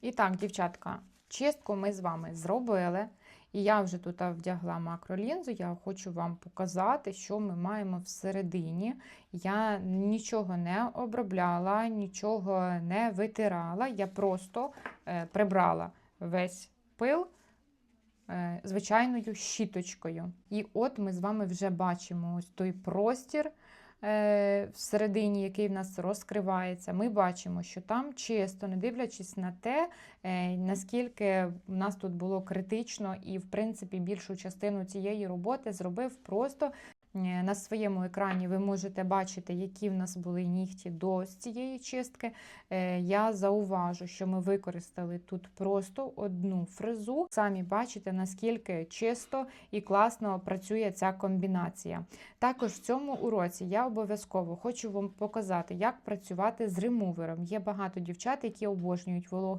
І так, дівчатка, чистку ми з вами зробили. І я вже тут вдягла макролінзу. Я хочу вам показати, що ми маємо всередині. Я нічого не обробляла, нічого не витирала. Я просто е, прибрала весь пил е, звичайною щіточкою. І от ми з вами вже бачимо ось той простір всередині, який в нас розкривається. Ми бачимо, що там чисто, не дивлячись на те, е, наскільки в нас тут було критично, і в принципі більшу частину цієї роботи зробив просто. Е, На своєму екрані ви можете бачити, які в нас були нігті до цієї чистки. Е, Я зауважу, що ми використали тут просто одну фрезу. Самі бачите, наскільки чисто і класно працює ця комбінація. Також в цьому уроці я обов'язково хочу вам показати, як працювати з ремувером. Є багато дівчат, які обожнюють вологий